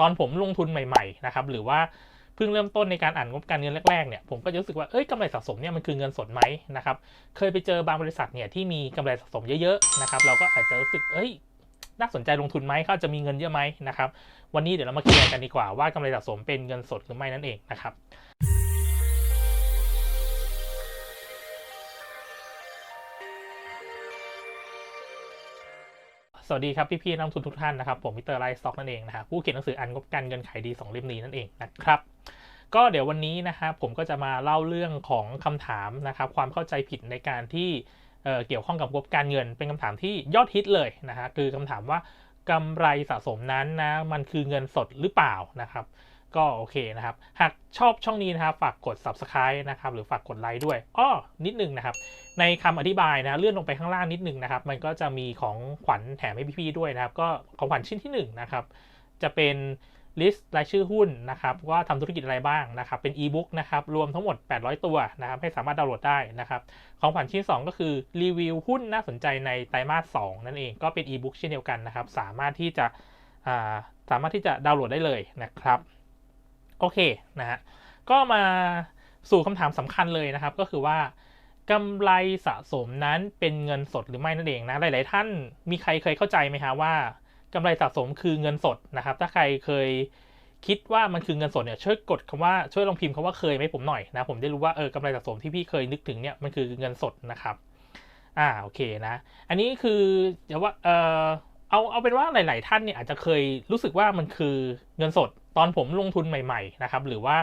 ตอนผมลงทุนใหม่ๆนะครับหรือว่าเพิ่งเริ่มต้นในการอ่านงบการเงินแรกๆเนี่ยผมก็จะรู้สึกว่าเอ้ยกำไรสะสมเนี่ยมันคือเงินสดไหมนะครับเคยไปเจอบางบริษัทเนี่ยที่มีกำไรสะสมเยอะๆนะครับเราก็อาจจะรู้สึกเอ้ยน่าสนใจลงทุนไหมเขาจะมีเงินเยอะไหมนะครับวันนี้เดี๋ยวเรามาเคลียร์กันดีกว่าว่ากำไรสะสมเป็นเงินสดหรือไม่นั่นเองนะครับ สวัสดีครับพี่ๆนักลงทุนทุกท่านนะครับผมมิเตอร์ไลท์สต็อกนั่นเองนะครับผู้เขียนหนังสืออันงบการเงินขายดี 2 เล่มนี้นั่นเองนะครับก็เดี๋ยววันนี้นะครับผมก็จะมาเล่าเรื่องของคำถามนะครับความเข้าใจผิดในการที่เเกี่ยวข้องกับงบการเงิน เป็นคำถามที่ยอดฮิตเลยนะฮะคือคำถามว่ากำไรสะสมนั้นนะมันคือเงินสดหรือเปล่านะครับ ก็โอเคนะครับ หากชอบช่องนี้นะครับ ฝากกด subscribe นะครับ หรือฝากกดไลค์ด้วยอ้อนิดนึงนะครับ ในคำอธิบายนะเลื่อนลงไปข้างล่างนิดนึงนะครับ มันก็จะมีของขวัญแถมให้พี่ๆด้วยนะครับ ก็ของขวัญชิ้นที่1นนะครับ จะเป็นลิสต์รายชื่อหุ้นนะครับว่าทำธุรกิจอะไรบ้างนะครับ เป็นอีบุ๊กนะครับ รวมทั้งหมด 800 ตัวนะครับ ให้สามารถดาวน์โหลดได้นะครับ ของขวัญชิ้น 2 ก็คือรีวิวหุ้นน่าสนใจในไตรมาส 2 นั่นเองก็เป็นอีบุ๊กเช่นเดียวกันนะครับ สามารถที่จะสามารถที่จะดาวน์โหลดได้เลยนะครับ โอเคนะฮะก็มาสู่คำถามสำคัญเลยนะครับ ก็คือว่ากำไรสะสมนั้นเป็นเงินสดหรือไม่นั่นเองนะหลาย ๆ ท่านมีใครเคยเข้าใจไหมคะว่ากำไรสะสมคือเงินสดนะครับ ถ้าใครเคยคิดว่ามันคือเงินสดเนี่ยช่วยกดคำว่าช่วยลองพิมพ์คำว่าเคยไหมผมหน่อยนะผมได้รู้ว่าเออกำไรสะสมที่พี่เคยนึกถึงเนี่ยมันคือเงินสดนะครับอ่าโอเคนะ อันนี้คือเดี๋ยวว่าเออเอาเอาเป็นว่าหลาย ๆ ท่านเนี่ยอาจจะเคยรู้สึกว่ามันคือเงินสด ตอนผมลงทุนใหม่ๆนะครับหรือว่า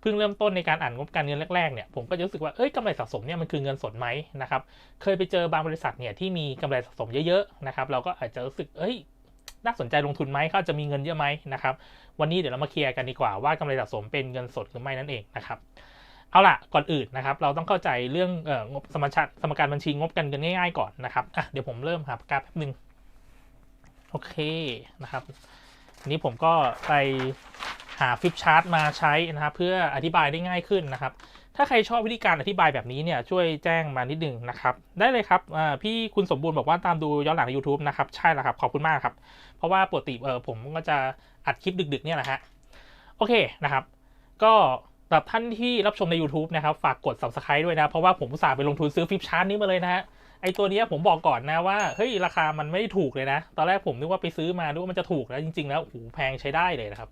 เพิ่งเริ่มต้นในการอ่านงบการเงินแรกๆเนี่ยผมก็จะรู้สึกว่าเอ้ยกำไรสะสมเนี่ยมันคือเงินสดไหมนะครับเคยไปเจอบางบริษัทเนี่ยที่มีกำไรสะสมเยอะๆนะครับเราก็อาจจะรู้สึกเอ้ยน่าสนใจลงทุนไหมเขาจะมีเงินเยอะไหมนะครับวันนี้เดี๋ยวเรามาเคลียร์กันดีกว่าว่ากำไรสะสมเป็นเงินสดหรือไม่นั่นเองนะครับเอาล่ะก่อนอื่นนะครับเราต้องเข้าใจเรื่องเอ่องบสมสมการบัญชีงบการเงินง่ายๆก่อนนะครับอะเดี๋ยวผมเริ่มครับกราฟแป๊บนึงโอเคนะครับ นี้ผมก็ไปหาฟิปชาร์ตมาใช้นะครับเพื่ออธิบายได้ง่ายขึ้นนะครับ ถ้าใครชอบวิธีการอธิบายแบบนี้เนี่ยช่วยแจ้งมานิดนึงนะครับ ได้เลยครับพี่คุณสมบูรณ์บอกว่าตามดูย้อนหลังใน YouTube นะครับใช่แล้วครับขอบคุณมากครับ เพราะว่าปกติเออผมก็จะอัดคลิปดึกๆเนี่ยแหละฮะโอเคนะครับ ก็สำหรับท่านที่รับชมใน YouTube นะครับ ฝากกด subscribe ด้วยนะ เพราะว่าผมสาไปลงทุนซื้อฟิปชาร์ตนี้มาเลยนะฮะ ไอตัวนี้ผมบอกก่อนนะว่าเฮ้ยราคามันไม่ถูกเลยนะ ตอนแรกผมนึกว่าไปซื้อมาดูว่ามันจะถูกแล้วจริงๆ แล้วโอ้โหแพงใช้ได้เลยนะครับ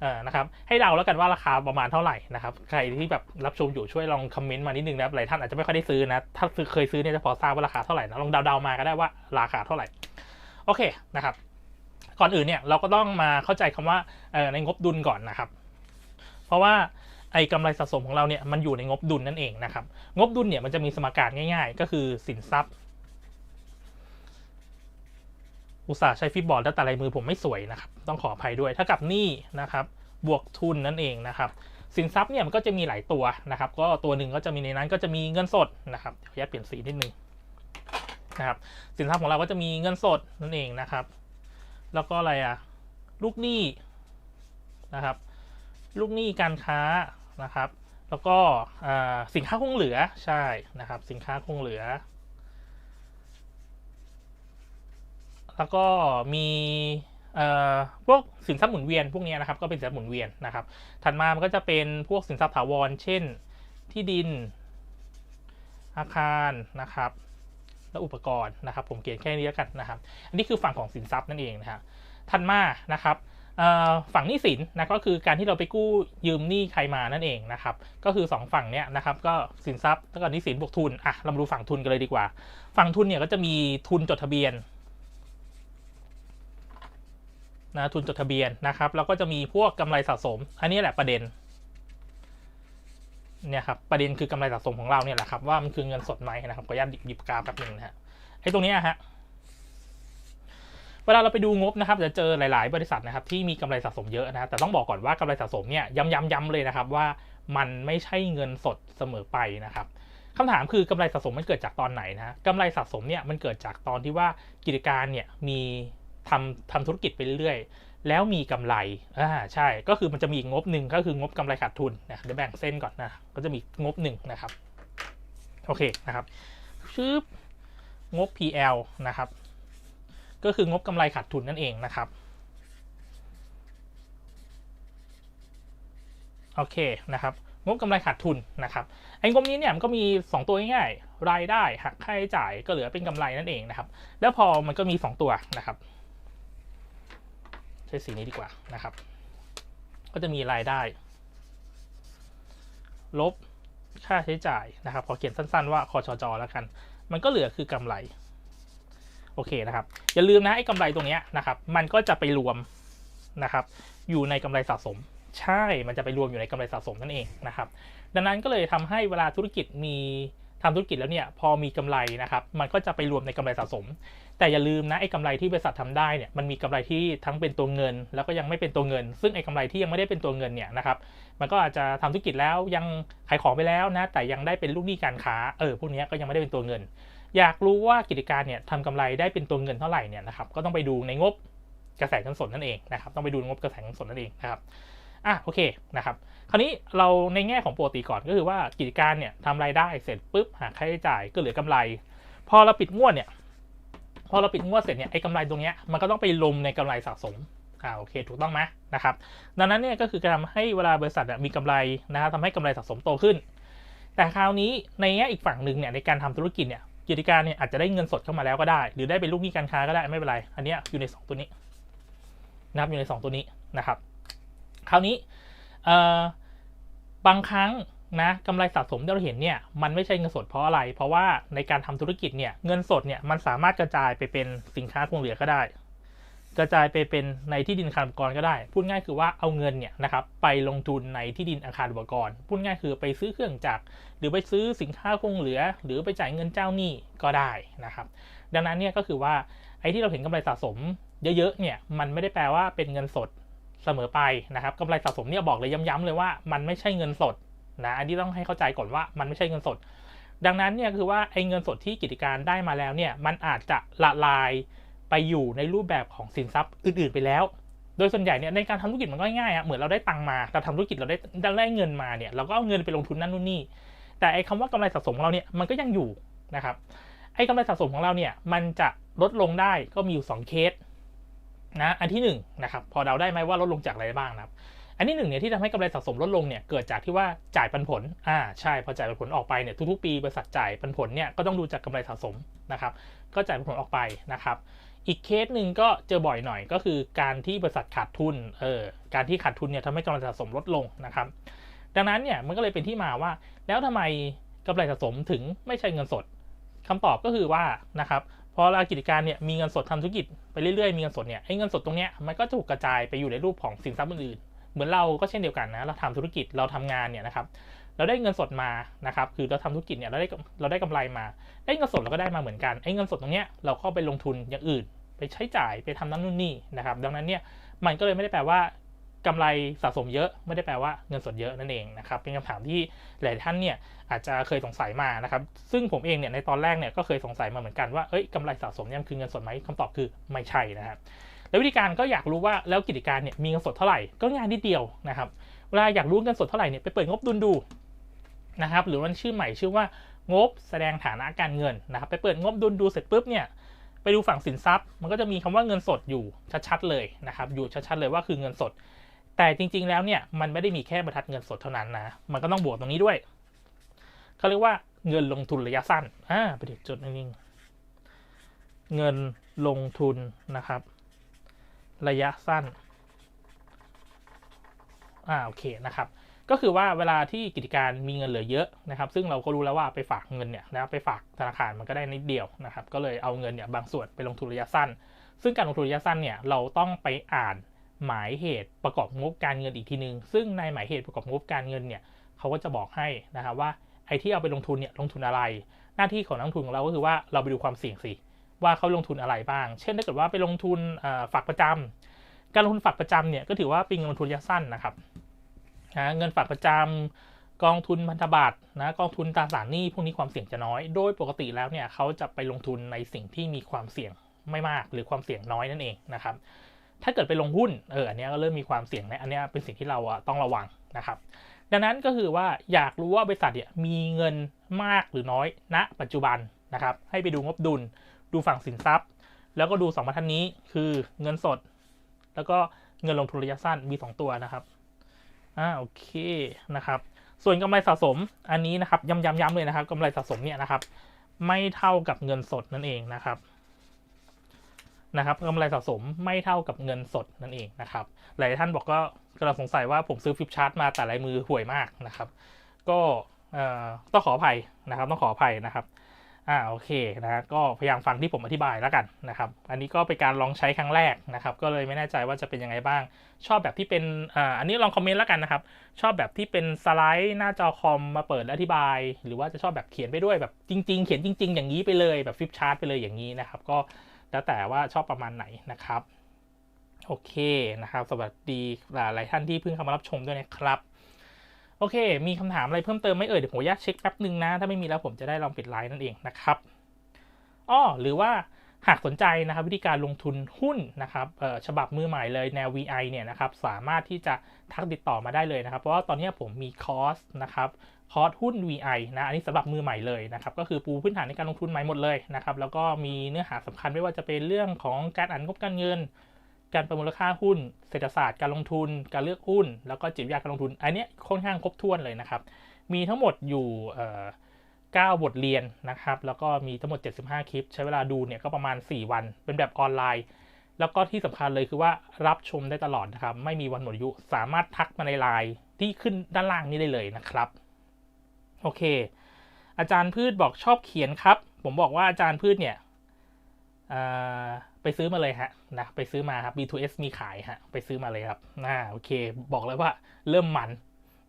เออนะครับให้เดาแล้วกันว่าราคาประมาณเท่าไหร่นะครับใครที่แบบรับชมอยู่ช่วยลองคอมเมนต์มานิดนึงนะหลายท่านอาจจะไม่ค่อยได้ซื้อนะถ้าซื้อเคยซื้อเนี่ยจะพอทราบว่าราคาเท่าไหร่นะลองเดาๆมาก็ได้ว่าราคาเท่าไหร่โอเคนะครับ ก่อนอื่นเนี่ยเราก็ต้องมาเข้าใจคำว่าในงบดุลก่อนนะครับ เพราะว่า ไอ้กำไรสะสมของเราเนี่ยมันอยู่ในงบดุลนั่นเองนะครับ งบดุลเนี่ยมันจะมีสมการง่ายๆ ก็คือสินทรัพย์ อุตสาห์ใช้ฟิบบอร์ดแล้วแต่ลายมือผมไม่สวยนะครับ ต้องขออภัยด้วย ถ้ากับหนี้นะครับ บวกทุนนั่นเองนะครับ สินทรัพย์เนี่ยมันก็จะมีหลายตัวนะครับ ก็ตัวหนึ่งก็จะมีในนั้นก็จะมีเงินสดนะครับเดี๋ยวแยกเปลี่ยนสีนิดนึงนะครับสินทรัพย์ของเราก็จะมีเงินสดนั่นเองนะครับ แล้วก็อะไรอะลูกหนี้นะครับ ลูกหนี้การค้านะครับ แล้วก็สินค้าคงเหลือใช่นะครับ สินค้าคงเหลือ แล้วก็มีพวกสินทรัพย์หมุนเวียนพวกนี้นะครับก็เป็นสินทรัพย์หมุนเวียนนะครับ ถัดมามันก็จะเป็นพวกสินทรัพย์ถาวร เช่นที่ดินอาคารนะครับ และอุปกรณ์นะครับ ผมเขียนแค่นี้แล้วกันนะครับ อันนี้คือฝั่งของสินทรัพย์นั่นเองนะครับถัดมานะครับ ฝั่งหนี้สินนะก็คือการที่เราไปกู้ยืมหนี้ใครมานั่นเองนะครับ ก็คือ 2 ฝั่งเนี้ยนะครับก็สินทรัพย์แล้วก็หนี้สินบวกทุนอะเรามาดูฝั่งทุนกันเลยดีกว่า ฝั่งทุนเนี่ยก็จะมีทุนจดทะเบียนนะทุนจดทะเบียนนะครับแล้วก็จะมีพวกกำไรสะสม อันนี้แหละประเด็นเนี่ยครับประเด็นคือกำไรสะสมของเราเนี่ยแหละครับว่ามันคือเงินสดไหมนะครับขออนุญาตหยิบกราฟแป๊บนึงนะฮะไอ้ตรงนี้ฮะ เวลาเราไปดูงบนะครับจะเจอหลาย ๆ บริษัทนะครับที่มีกำไรสะสมเยอะนะแต่ต้องบอกก่อนว่ากำไรสะสมเนี่ยย้ำย้ำเลยนะครับว่ามันไม่ใช่เงินสดเสมอไปนะครับคำถามคือกำไรสะสมมันเกิดจากตอนไหนนะกำไรสะสมเนี่ยมันเกิดจากตอนที่ว่ากิจการเนี่ยมีทำทำธุรกิจไปเรื่อยๆ แล้วมีกำไรอ่าใช่ก็คือมันจะมีงบหนึ่งก็คืองบกำไรขาดทุนนะเดี๋ยวแบ่งเส้นก่อนนะก็จะมีงบหนึ่งนะครับโอเคนะครับชื่องบ PL นะครับ ก็คืองบกำไรขาดทุนนั่นเองนะครับโอเคนะครับงบกำไรขาดทุนนะครับไอ้งบนี้เนี่ยมันก็มี 2 ตัวง่ายๆรายได้หักค่าใช้จ่ายก็เหลือเป็นกำไรนั่นเองนะครับ แล้วพอมันก็มี 2 ตัวนะครับใช้สีนี้ดีกว่านะครับ ก็จะมีรายได้ ลบค่าใช้จ่ายนะครับขอเขียนสั้นๆว่าคอชจแล้วกัน มันก็เหลือคือกำไร โอเคนะครับ อย่าลืมนะไอ้กำไรตรงนี้นะครับ มันก็จะไปรวมนะครับ อยู่ในกำไรสะสม ใช่ มันจะไปรวมอยู่ในกำไรสะสมนั่นเองนะครับ ดังนั้นก็เลยทำให้เวลาธุรกิจมีทำธุรกิจแล้วเนี่ย พอมีกำไรนะครับ มันก็จะไปรวมในกำไรสะสม แต่อย่าลืมนะไอ้กำไรที่บริษัททำได้เนี่ย มันมีกำไรที่ทั้งเป็นตัวเงิน แล้วก็ยังไม่เป็นตัวเงิน ซึ่งไอ้กำไรที่ยังไม่ได้เป็นตัวเงินเนี่ยนะครับ มันก็อาจจะทำธุรกิจแล้วยังขายของไปแล้วนะ แต่ยังได้เป็นลูกหนี้การค้า เออ พวกนี้ก็ยังไม่ได้เป็นตัวเงิน อยากรู้ว่ากิจการเนี่ยทำกำไรได้เป็นตัวเงินเท่าไหร่เนี่ยนะครับก็ต้องไปดูในงบกระแสเงินสดนั่นเองนะครับต้องไปดูงบกระแสเงินสดนั่นเองนะครับอะโอเคนะครับคราวนี้เราในแง่ของปกติก่อนก็คือว่ากิจการเนี่ยทำรายได้เสร็จปุ๊บหาค่าใช้จ่ายก็เหลือกำไร พอเราปิดงวดเนี่ยพอเราปิดงวดเสร็จเนี่ยไอ้กำไรตรงเนี้ยมันก็ต้องไปลมในกำไรสะสมอ่าโอเคถูกต้องไหมนะครับดังนั้นเนี่ยก็คือการทำให้เวลาบริษัทมีกำไรนะครับทำให้กำไรสะสมโตขึ้น แต่คราวนี้ในแง่อีกฝั่งหนึ่งเนี่ยในการทำธุรกิจเนี่ย กิจการเนี่ยอาจจะได้เงินสดเข้ามาแล้วก็ได้ หรือได้เป็นลูกหนี้การค้าก็ได้ไม่เป็นไรอันนี้อยู่ใน 2 ตัวนี้นะครับอยู่ใน 2 ตัวนี้นะครับ คราวนี้บางครั้งนะกำไรสะสมที่เราเห็นเนี่ยมันไม่ใช่เงินสดเพราะอะไร เพราะว่าในการทำธุรกิจเนี่ยเงินสดเนี่ยมันสามารถกระจายไปเป็นสินค้าคงเหลือก็ได้ กระจายไปเป็นในที่ดินอาคารอุปกรณ์ก็ได้ พูดง่ายคือว่าเอาเงินเนี่ยนะครับไปลงทุนในที่ดินอาคารอุปกรณ์ พูดง่ายคือไปซื้อเครื่องจักร หรือไปซื้อสินค้าคงเหลือ หรือไปจ่ายเงินเจ้าหนี้ก็ได้นะครับ ดังนั้นเนี่ยก็คือว่าไอ้ที่เราเห็นกำไรสะสมเยอะๆเนี่ยมันไม่ได้แปลว่าเป็นเงินสดเสมอไปนะครับกำไรสะสมเนี่ยบอกเลยย้ำๆเลยว่ามันไม่ใช่เงินสดนะอันนี้ต้องให้เข้าใจก่อนว่ามันไม่ใช่เงินสด ดังนั้นเนี่ยคือว่าไอ้เงินสดที่กิจการได้มาแล้วเนี่ยมันอาจจะละลาย ไปอยู่ในรูปแบบของสินทรัพย์อื่นๆไปแล้ว โดยส่วนใหญ่เนี่ยในการทำธุรกิจมันก็ง่ายอะเหมือนเราได้ตังมาเราทำธุรกิจเราได้ได้เงินมาเนี่ยเราก็เอาเงินไปลงทุนนั่นนู่นนี่ แต่ไอ้คำว่ากำไรสะสมของเราเนี่ยมันก็ยังอยู่นะครับ ไอ้กำไรสะสมของเราเนี่ยมันจะลดลงได้ก็มีอยู่ 2 เคสนะอันที่1นนะครับพอเดาได้ไหมว่าลดลงจากอะไรบ้างนะครับ อันที่หนึ่งเนี่ยที่ทำให้กำไรสะสมลดลงเนี่ยเกิดจากที่ว่าจ่ายปันผลอ่าใช่พอจ่ายปันผลออกไปเนี่ยทุกๆ ปีบริษัทจ่ายปันผลเนี่ยก็ต้องดูจากกำไรสะสมนะครับ ก็จ่ายปันผลออกไปนะครับ อีกเคสหนึ่งก็เจอบ่อยหน่อยก็คือการที่บริษัทขาดทุน เออ การที่ขาดทุนเนี่ยทำให้กำไรสะสมลดลงนะครับ ดังนั้นเนี่ยมันก็เลยเป็นที่มาว่า แล้วทำไมกำไรสะสมถึงไม่ใช่เงินสดคำตอบก็คือว่านะครับพอเรากิจการเนี่ยมีเงินสดทำธุรกิจไปเรื่อยๆมีเงินสดเนี่ยไอ้เงินสดตรงเนี้ยมันก็ถูกกระจายไปอยู่ในรูปของสินทรัพย์อื่นๆเหมือนเราก็เช่นเดียวกันนะเราทำธุรกิจเราทำงานเนี่ยนะครับเราได้เงินสดมานะครับคือเราทำธุรกิจเนี่ยเราได้เราได้กำไรมา ได้เงินสดเราก็ได้มาเหมือนกันไอ้เงินสดตรงเนี้ยเราเข้าไปลงทุนอย่างอื่น ไปใช้จ่ายไปทำนั่นนู่นนี่นะครับ ดังนั้นเนี่ยมันก็เลยไม่ได้แปลว่ากำไรสะสมเยอะไม่ได้แปลว่าเงินสดเยอะนั่นเองนะครับเป็นคำถามที่หลายท่านเนี่ยอาจจะเคยสงสัยมานะครับซึ่งผมเองเนี่ยในตอนแรกเนี่ยก็เคยสงสัยมาเหมือนกันว่าเอ้ยกำไรสะสมเนี่ยคือเงินสดไหมคำตอบคือไม่ใช่นะครับแล้ววิธีการก็อยากรู้ว่าแล้วกิจการเนี่ยมีเงินสดเท่าไหร่ก็งานนิดเดียวนะครับเวลาอยากรู้เงินสดเท่าไหร่เนี่ยไปเปิดงบดุลดูนะครับหรือมันชื่อใหม่ชื่อว่างบแสดงฐานะการเงินนะครับไปเปิดงบดุลดูเสร็จปุ๊บเนี่ย ไปดูฝั่งสินทรัพย์ มันก็จะมีคำว่าเงินสดอยู่ชัดๆเลยนะครับอยู่ชัดๆเลยว่าคือเงินสด แต่จริง ๆ แล้วเนี่ยมันไม่ได้มีแค่บรรทัดเงินสดเท่านั้นนะมันก็ต้องบวกตรงนี้ด้วยเขาเรียกว่าเงินลงทุนระยะสั้นอ่าไปดูจุดนิ่งเงินลงทุนนะครับ ระยะสั้นอ่าโอเคนะครับ ก็คือว่าเวลาที่กิจการมีเงินเหลือเยอะนะครับ ซึ่งเราก็รู้แล้วว่าไปฝากเงินเนี่ยนะไปฝากธนาคารมันก็ได้นิดเดียวนะครับ ก็เลยเอาเงินเนี่ยบางส่วนไปลงทุนระยะสั้น ซึ่งการลงทุนระยะสั้นเนี่ยเราต้องไปอ่านหมายเหตุประกอบงบการเงินอีกทีนึง ซึ่งในหมายเหตุประกอบงบการเงินเนี่ยเขาก็จะบอกให้นะครับว่าไอ้ที่เอาไปลงทุนเนี่ยลงทุนอะไร หน้าที่ของนักทุนของเราก็คือว่าเราไปดูความเสี่ยงสิว่าเขาลงทุนอะไรบ้าง เช่นถ้าเกิดว่าไปลงทุนฝากประจำการลงทุนฝากประจำเนี่ยก็ถือว่าเป็นเงินลงทุนระยะสั้นนะครับ นะเงินฝากประจำกองทุนพันธบัตรนะกองทุนตราสารหนี้พวกนี้ความเสี่ยงจะน้อย โดยปกติแล้วเนี่ยเขาจะไปลงทุนในสิ่งที่มีความเสี่ยงไม่มากหรือความเสี่ยงน้อยนั่นเองนะครับ ถ้าเกิดไปลงหุ้นเอออันนี้ก็เริ่มมีความเสี่ยงนะอันนี้เป็นสิ่งที่เราต้องระวังนะครับ ดังนั้นก็คือว่าอยากรู้ว่าบริษัทเนี่ยมีเงินมากหรือน้อยณนะปัจจุบันนะครับ ให้ไปดูงบดุล ดูฝั่งสินทรัพย์ แล้วก็ดูสองบรรทัดนี้คือเงินสด แล้วก็เงินลงทุนระยะสั้นมี 2 ตัวนะครับ อ่าโอเคนะครับ ส่วนกำไรสะสมอันนี้นะครับย้ำย้ำย้ำเลยนะครับกำไรสะสมเนี่ยนะครับ ไม่เท่ากับเงินสดนั่นเองนะครับนะครับกำไรสะสมไม่เท่ากับเงินสดนั่นเองนะครับ หลายท่านบอกก็กำลังสงสัยว่าผมซื้อฟิปชาร์ตมาแต่ลายมือห่วยมากนะครับ ก็เอ่อต้องขออภัยนะครับ ต้องขออภัยนะครับ อ่าโอเคนะก็พยายามฟังที่ผมอธิบายแล้วกันนะครับ อันนี้ก็เป็นการลองใช้ครั้งแรกนะครับ ก็เลยไม่แน่ใจว่าจะเป็นยังไงบ้าง ชอบแบบที่เป็นอ่าอันนี้ลองคอมเมนต์แล้วกันนะครับ ชอบแบบที่เป็นสไลด์หน้าจอคอมมาเปิดและอธิบาย หรือว่าจะชอบแบบเขียนไปด้วยแบบจริง ๆ เขียนจริง ๆ อย่างนี้ไปเลยแบบฟิปชาร์ตไปเลยอย่างนี้นะครับ ก็แล้วแต่ว่าชอบประมาณไหนนะครับโอเคนะครับ สวัสดีหลายท่านที่เพิ่งเข้ามารับชมด้วยนะครับ โอเค มีคำถามอะไรเพิ่มเติมไหม่เอ่ยเดี๋ยวผมอยากเช็คแป๊บหนึ่งนะ ถ้าไม่มีแล้วผมจะได้ลองปิดไลน์นั่นเองนะครับอ้อหรือว่าหากสนใจนะครับวิธีการลงทุนหุ้นนะครับฉบับมือใหม่เลยแนว VI เนี่ยนะครับสามารถที่จะทักติดต่อมาได้เลยนะครับ เพราะว่าตอนนี้ผมมีคอร์สนะครับคอร์สหุ้น VI นะอันนี้สำหรับมือใหม่เลยนะครับก็คือปูพื้นฐานในการลงทุนใหม่หมดเลยนะครับแล้วก็มีเนื้อหาสำคัญไม่ว่าจะเป็นเรื่องของการอ่านงบการเงิน การประเมินมูลค่าหุ้น เศรษฐศาสตร์การลงทุน การเลือกหุ้น แล้วก็จิตวิทยาการลงทุน อันนี้ค่อนข้างครบถ้วนเลยนะครับ มีทั้งหมดอยู่เอ่อ9บทเรียนนะครับ แล้วก็มีทั้งหมด 75 คลิป ใช้เวลาดูเนี่ยก็ประมาณ 4 วัน เป็นแบบออนไลน์ แล้วก็ที่สำคัญเลยคือว่ารับชมได้ตลอดนะครับ ไม่มีวันหมดอายุ สามารถทักมาในไลน์ที่ขึ้นด้านล่างนี้ได้เลยนะครับ โอเค อาจารย์พืชบอกชอบเขียนครับ ผมบอกว่าอาจารย์พืชเนี่ย ไปซื้อมาเลยฮะนะไปซื้อมาครับ B2S มีขายฮะไปซื้อมาเลยครับน่าโอเค บอกเลยว่าเริ่มมัน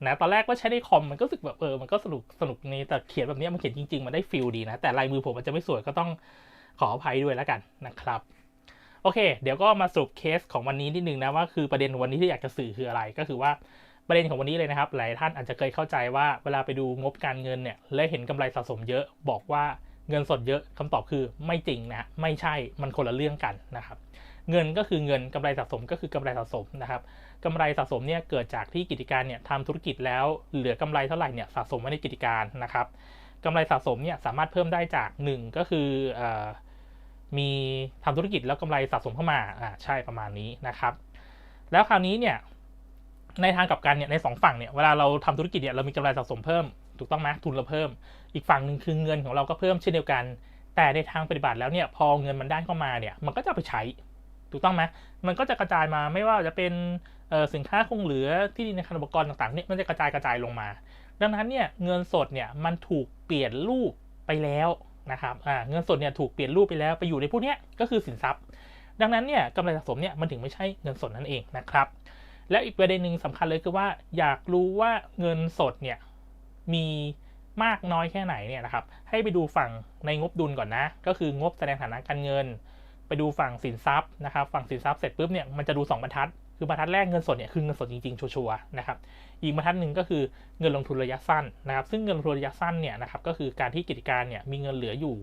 นะตอนแรกก็ใช้ในคอมมันก็รู้สึกแบบเออมันก็สนุกสนุกนี่แต่เขียนแบบนี้มันเขียนจริงๆ มันได้ฟิลดีนะ แต่ลายมือผมมันจะไม่สวยก็ต้องขออภัยด้วยแล้วกันนะครับ โอเค เดี๋ยวก็มาสรุปเคสของวันนี้นิดนึงนะว่าคือประเด็นวันนี้ที่อยากจะสื่อคืออะไรก็คือว่าประเด็นของวันนี้เลยนะครับ หลายท่านอาจจะเคยเข้าใจว่าเวลาไปดูงบการเงินเนี่ยและเห็นกำไรสะสมเยอะบอกว่า เงินสดเยอะคำตอบคือไม่จริงนะไม่ใช่มันคนละเรื่องกันนะครับเงินก็คือเงินกำไรสะสมก็คือกำไรสะสมนะครับกำไรสะสมเนี่ยเกิดจากที่กิจการเนี่ยทำธุรกิจแล้วเหลือกำไรเท่าไหร่เนี่ยสะสมไว้ในกิจการนะครับกำไรสะสมเนี่ยสามารถเพิ่มได้จาก 1 ก็คือออมีทำธุรกิจแล้วกำไรสะสมเข้ามาอ่าใช่ประมาณนี้นะครับ แล้วคราวนี้เนี่ยในทางกลับกันเนี่ยในสองฝั่งเนี่ยเวลาเราทำธุรกิจเนี่ยเรามีกำไรสะสมเพิ่มถูกต้องไหมทุนเราเพิ่ม อีกฝั่งหนึ่งคือเงินของเราก็เพิ่มเช่นเดียวกัน แต่ในทางปฏิบัติแล้วเนี่ยพอเงินมันได้เข้ามาเนี่ยมันก็จะไปใช้ถูกต้องไหมมันก็จะกระจายมาไม่ว่าจะเป็นสินค้าคงเหลือที่ดินในคลังอุปกรณ์ต่างๆเนี่ยมันจะกระจายกระจายลงมา ดังนั้นเนี่ยเงินสดเนี่ยมันถูกเปลี่ยนรูปไปแล้วนะครับเงินสดเนี่ยถูกเปลี่ยนรูปไปแล้วไปอยู่ในพวกเนี้ยก็คือสินทรัพย์ ดังนั้นเนี่ยกำไรสะสมเนี่ยมันถึงไม่ใช่เงินสดนั่นเองนะครับ แล้วอีกประเด็นหนึ่งสำคัญเลยคือว่าอยากรู้ว่าเงินสดเนี่ยมี มากน้อยแค่ไหนเนี่ยนะครับ ให้ไปดูฝั่งในงบดุลก่อนนะ ก็คืองบแสดงฐานะการเงิน ไปดูฝั่งสินทรัพย์นะครับ ฝั่งสินทรัพย์เสร็จปุ๊บเนี่ยมันจะดู 2 บรรทัด คือบรรทัดแรกเงินสดเนี่ยคือเงินสดจริงๆ ชัวร์ๆนะครับ อีกบรรทัดหนึ่งก็คือเงินลงทุนระยะสั้นนะครับ ซึ่งเงินลงทุนระยะสั้นเนี่ยนะครับ ก็คือการที่กิจการเนี่ยมีเงินเหลืออยู่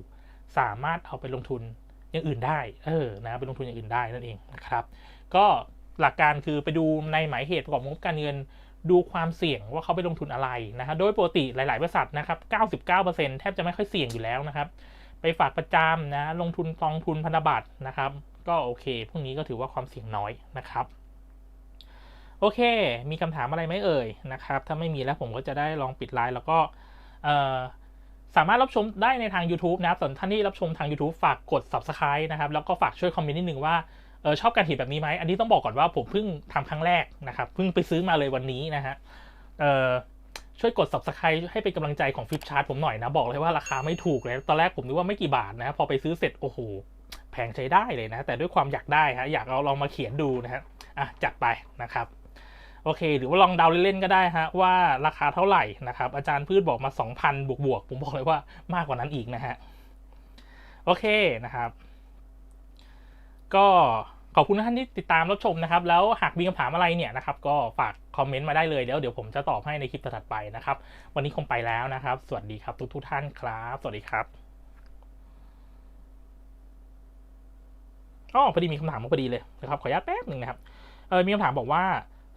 สามารถเอาไปลงทุนอย่างอื่นได้ เออ นะไปลงทุนอย่างอื่นได้นั่นเองนะครับ ก็หลักการคือไปดูในหมายเหตุประกอบงบการเงิน ดูความเสี่ยงว่าเขาไปลงทุนอะไรนะฮะโดยปกติหลาย ๆ บริษัทนะครับ 99%แทบจะไม่ค่อยเสี่ยงอยู่แล้วนะครับ ไปฝากประจำนะลงทุนกองทุนพันธบัตรนะครับ ก็โอเคพวกนี้ก็ถือว่าความเสี่ยงน้อยนะครับโอเค มีคำถามอะไรไหมเอ่ยนะครับ ถ้าไม่มีแล้วผมก็จะได้ลองปิดไลน์แล้วก็สามารถรับชมได้ในทาง YouTube นะครับส่วนท่านที่รับชมทาง YouTube ฝากกด Subscribe นะครับ แล้วก็ฝากช่วยคอมเมนต์นิดนึงว่า เออชอบการเห็นแบบนี้ไหมอันนี้ต้องบอกก่อนว่าผมเพิ่งทำครั้งแรกนะครับเพิ่งไปซื้อมาเลยวันนี้นะฮะเออช่วยกด subscribe ให้เป็นกำลังใจของฟิปชาร์ตผมหน่อยนะ บอกเลยว่าราคาไม่ถูกเลย ตอนแรกผมนึกว่าไม่กี่บาทนะ พอไปซื้อเสร็จ โอ้โห แพงใช้ได้เลยนะ แต่ด้วยความอยากได้ฮะอยากเอาลองมาเขียนดูนะฮะอะจัดไปนะครับโอเค หรือว่าลองเดาเล่นๆก็ได้ฮะว่าราคาเท่าไหร่นะครับ อาจารย์พืชบอกมา 2,000 บวกบวกๆผมบอกเลยว่ามากกว่านั้นอีกนะฮะโอเคนะครับ ก็ ขอบคุณท่านที่ติดตามรับชมนะครับ แล้วหากมีคำถามอะไรเนี่ยนะครับ ก็ฝากคอมเมนต์มาได้เลยเดี๋ยวเดี๋ยวผมจะตอบให้ในคลิปถัดไปนะครับ วันนี้คงไปแล้วนะครับ สวัสดีครับทุกทุกท่านครับ สวัสดีครับอ๋อพอดีมีคำถามมาพอดีเลยนะครับ ขออนุญาตแป๊บหนึ่งนะครับเออมีคำถามบอกว่า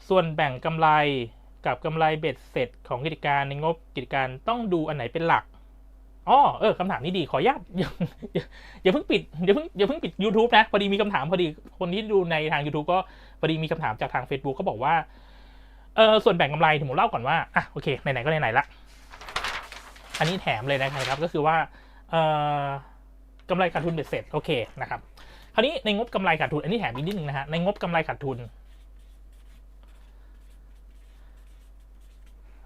ส่วนแบ่งกำไรกับกำไรเบ็ดเสร็จของกิจการในงบกิจการต้องดูอันไหนเป็นหลัก อ๋อเออคำถามนี้ดีขออนุญาตอย่าเพิ่งปิดอย่าเพิ่งอย่าเพิ่งปิด YouTube นะพอดีมีคำถามพอดีคนที่ดูในทาง YouTube ก็พอดีมีคำถามจากทาง Facebook ก็บอกว่าเออส่วนแบ่งกำไรผมเล่าก่อนว่าอะโอเคไหนๆก็ไหนๆละอันนี้แถมเลยนะครับก็คือว่าเออกำไรขาดทุนเบ็ดเสร็จโอเคนะครับคราวนี้ในงบกำไรขาดทุนอันนี้แถมอีกนิดนึงนะฮะในงบกำไรขาดทุน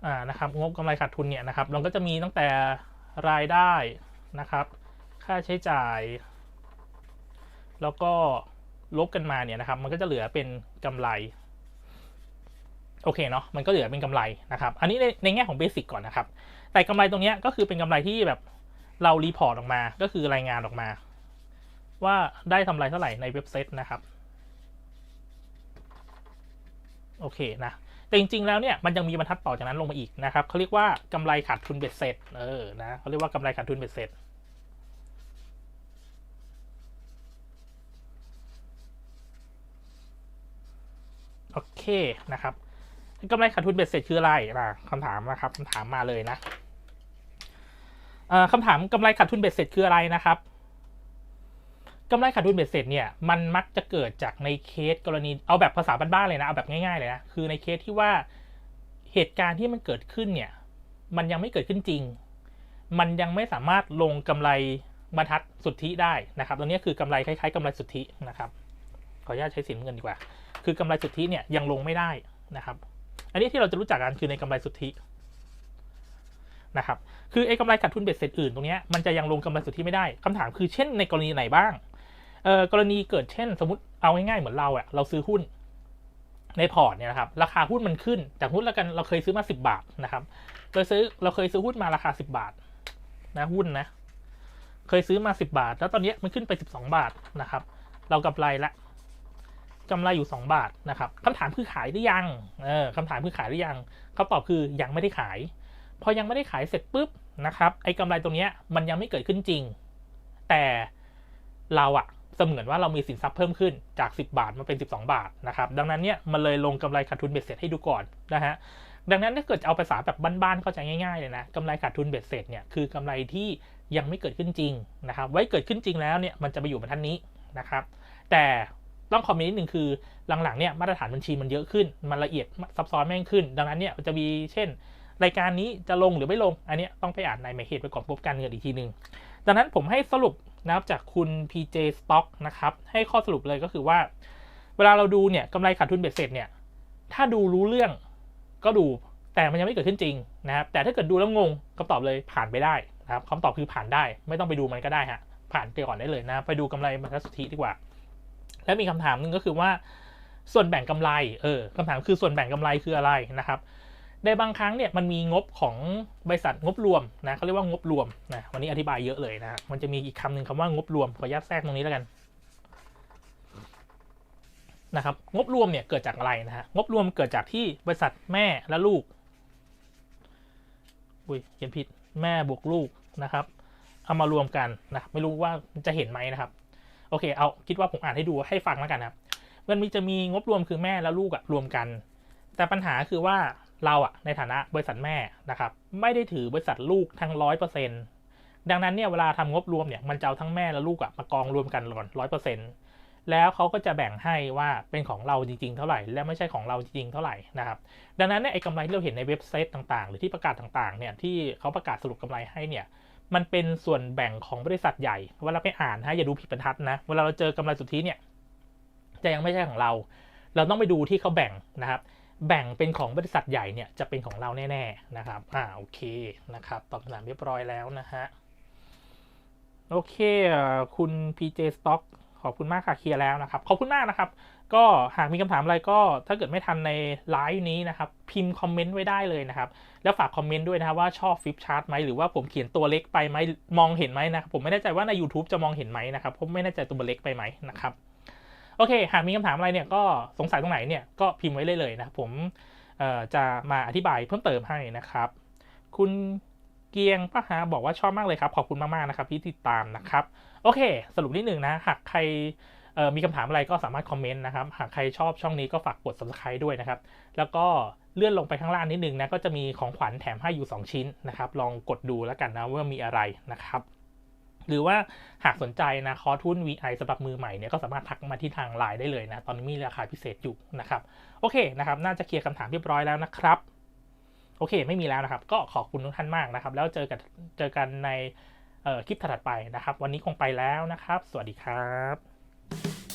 อ่านะครับงบกำไรขาดทุนเนี่ยนะครับเราก็จะมีตั้งแต่ รายได้นะครับ ค่าใช้จ่าย แล้วก็ลบกันมาเนี่ยนะครับ มันก็จะเหลือเป็นกำไรโอเคเนาะมันก็เหลือเป็นกำไรนะครับ อันนี้ในในแง่ของเบสิกก่อนนะครับ แต่กำไรตรงนี้ก็คือเป็นกำไรที่แบบเรารีพอร์ตออกมา ก็คือรายงานออกมา ว่าได้ทำไรเท่าไหร่ในเว็บไซต์นะครับ โอเคนะ แต่จริงๆแล้วเนี่ยมันยังมีบรรทัดต่อจากนั้นลงมาอีกนะครับเขาเรียกว่ากำไรขาดทุนเบ็ดเสร็จเออนะเขาเรียกว่ากำไรขาดทุนเบ็ดเสร็จโอเคนะครับกำไรขาดทุนเบ็ดเสร็จคืออะไรนะคำถามนะครับคำถามมาเลยนะคำถามกำไรขาดทุนเบ็ดเสร็จคืออะไรนะครับ กำไรขาดทุนเบ็ดเสร็จเนี่ยมันมักจะเกิดจากในเคสกรณีเอาแบบภาษาบ้านๆเลยนะเอาแบบง่ายๆเลยนะคือในเคสที่ว่าเหตุการณ์ที่มันเกิดขึ้นเนี่ยมันยังไม่เกิดขึ้นจริง มันยังไม่สามารถลงกำไรบรรทัดสุทธิได้นะครับตัวนี้คือกำไรคล้ายๆกำไรสุทธินะครับขออนุญาตใช้สีเงินดีกว่า คือกำไรสุทธิเนี่ยยังลงไม่ได้นะครับ อันนี้ที่เราจะรู้จักกันคือในกำไรสุทธินะครับ คือไอ้กำไรขาดทุนเบ็ดเสร็จอื่นตรงนี้มันจะยังลงกำไรสุทธิไม่ได้คำถามคือเช่นในกรณีไหนบ้าง เออกรณีเกิดเช่น สมมติเอาง่ายๆเหมือนเราอะเราซื้อหุ้นในพอร์ตเนี่ยนะครับราคาหุ้นมันขึ้นจากหุ้นแล้วกันเราเคยซื้อมาสิบาทนะครับเราซื้อเราเคยซื้อหุ้นมาราคาสิบาทนะหุ้นนะเคยซื้อมาสิบาท แล้วตอนนี้มันขึ้นไปสิบสองบาทนะครับเรากำไรละกำไรอยู่สองบาทนะครับคำถามคือขายหรือยังเออคำถามคือขายหรือยังคำตอบคือยังไม่ได้ขาย พอยังไม่ได้ขายเสร็จปุ๊บนะครับไอ้กำไรตรงนี้มันยังไม่เกิดขึ้นจริง แต่เราอะ เสมือนว่าเรามีสินทรัพย์เพิ่มขึ้นจาก 10 บาทมาเป็น 12 บาทนะครับดังนั้นเนี่ยมันเลยลงกำไรขาดทุนเบ็ดเสร็จให้ดูก่อนนะฮะดังนั้นถ้าเกิดจะเอาภาษาแบบบ้านๆเข้าใจง่ายๆเลยนะกำไรขาดทุนเบ็ดเสร็จเนี่ยคือกำไรที่ยังไม่เกิดขึ้นจริงนะครับไว้เกิดขึ้นจริงแล้วเนี่ยมันจะไปอยู่บรรทัดนี้นะครับแต่ต้องคอมเมนต์นิดหนึ่งคือหลังๆเนี่ยมาตรฐานบัญชีมันเยอะขึ้น มันละเอียดซับซ้อนแม่งขึ้น ดังนั้นเนี่ยจะมีเช่น รายการนี้จะลงหรือไม่ลง อันนี้ต้องไปอ่านในหมายเหตุประกอบงบการเงินอีกทีหนึ่งดังนั้นผมให้สรุป นะครับจากคุณ PJ Stock นะครับให้ข้อสรุปเลยก็คือว่า เวลาเราดูเนี่ยกำไรขาดทุนเบ็ดเสร็จเนี่ยถ้าดูรู้เรื่องก็ดูแต่มันยังไม่เกิดขึ้นจริงนะครับแต่ถ้าเกิดดูแล้วงงคำตอบเลยผ่านไปได้นะครับคำตอบคือผ่านได้ ไม่ต้องไปดูมันก็ได้ฮะผ่านไปก่อนได้เลยนะ ไปดูกำไรบรรทัดสุทธิดีกว่า และมีคำถามหนึ่งก็คือว่า ส่วนแบ่งกำไรเออคำถามคือส่วนแบ่งกำไรคืออะไรนะครับ ในบางครั้งเนี่ยมันมีงบของบริษัทงบรวมนะเขาเรียกว่างบรวมนะวันนี้อธิบายเยอะเลยนะมันจะมีอีกคำหนึ่งคำว่างบรวมขออนุญาแทรกตรงนี้แล้วกันนะครับงบรวมเนี่ยเกิดจากอะไรนะฮะงบรวมเกิดจากที่บริษัทแม่และลูกอุ้ยเขียนผิดแม่บวกลูกนะครับเอามารวมกันนะไม่รู้ว่าจะเห็นไหมนะครับ โอเค เอาคิดว่าผมอ่านให้ดูให้ฟังแล้วกันครับมันมีจะมีงบรวมคือแม่และลูกอะรวมกัน แต่ปัญหาคือว่า เราอะในฐานะบริษัทแม่นะครับไม่ได้ถือบริษัทลูกทั้งร้อยเปอร์เซ็นตดังนั้นเนี่ยเวลาทำงบรวมเนี่ยมันจะเอาทั้งแม่และลูกอะมากองรวมกันก่อนร้อยเปอร์เซ็นตแล้วเขาก็จะแบ่งให้ว่าเป็นของเราจริงๆ เท่าไหร่ และไม่ใช่ของเราจริงๆ เท่าไหร่นะครับ ดังนั้นเนี่ยไอ้กำไรที่เราเห็นในเว็บไซต์ต่างๆ หรือที่ประกาศต่างๆ เนี่ยที่เขาประกาศสรุปกำไรให้เนี่ย มันเป็นส่วนแบ่งของบริษัทใหญ่ เวลาไปอ่านฮะอย่าดูผิดบรรทัดนะ เวลาเราเจอกำไรสุทธิเนี่ยจะยังไม่ใช่ของเรา เราต้องไปดูที่เขาแบ่งนะครับ แบ่งเป็นของบริษัทใหญ่เนี่ยจะเป็นของเราแน่ๆนะครับอ่าโอเคนะครับตอบคำถามเรียบร้อยแล้วนะฮะโอเคคุณ PJ Stock ขอบคุณมากค่ะเคลียร์แล้วนะครับ ขอบคุณมากนะครับ ก็หากมีคำถามอะไรก็ถ้าเกิดไม่ทันในไลฟ์นี้นะครับ พิมพ์คอมเมนต์ไว้ได้เลยนะครับ แล้วฝากคอมเมนต์ด้วยนะครับว่าชอบฟิปชาร์ตไหมหรือว่าผมเขียนตัวเล็กไปไหมมองเห็นไหมนะครับผมไม่แน่ใจว่าใน YouTube จะมองเห็นไหมนะครับผมไม่แน่ใจตัวเล็กไปไหมนะครับ โอเค หากมีคำถามอะไรเนี่ยก็สงสัยตรงไหนเนี่ยก็พิมพ์ไว้เลยเลยนะผมจะมาอธิบายเพิ่มเติมให้นะครับ คุณเกียงป้าหาบอกว่าชอบมากเลยครับ ขอบคุณมากๆนะครับที่ติดตามนะครับ โอเค สรุปนิดหนึ่งนะ หากใครมีคำถามอะไรก็สามารถคอมเมนต์นะครับ หากใครชอบช่องนี้ก็ฝากกด subscribe ด้วยนะครับ แล้วก็เลื่อนลงไปข้างล่างนิดนึงนะ ก็จะมีของขวัญแถมให้อยู่ 2 ชิ้นนะครับ ลองกดดูแล้วกันนะว่ามีอะไรนะครับ หรือว่าหากสนใจนะคอร์สหุ้น VI สำหรับมือใหม่เนี่ยก็สามารถทักมาที่ทางไลน์ได้เลยนะ ตอนนี้มีราคาพิเศษอยู่นะครับ โอเคนะครับ น่าจะเคลียร์คำถามเรียบร้อยแล้วนะครับ โอเค ไม่มีแล้วนะครับ ก็ขอบคุณทุกท่านมากนะครับ แล้วเจอกันเจอกันในคลิปถัดไปนะครับ วันนี้คงไปแล้วนะครับ สวัสดีครับ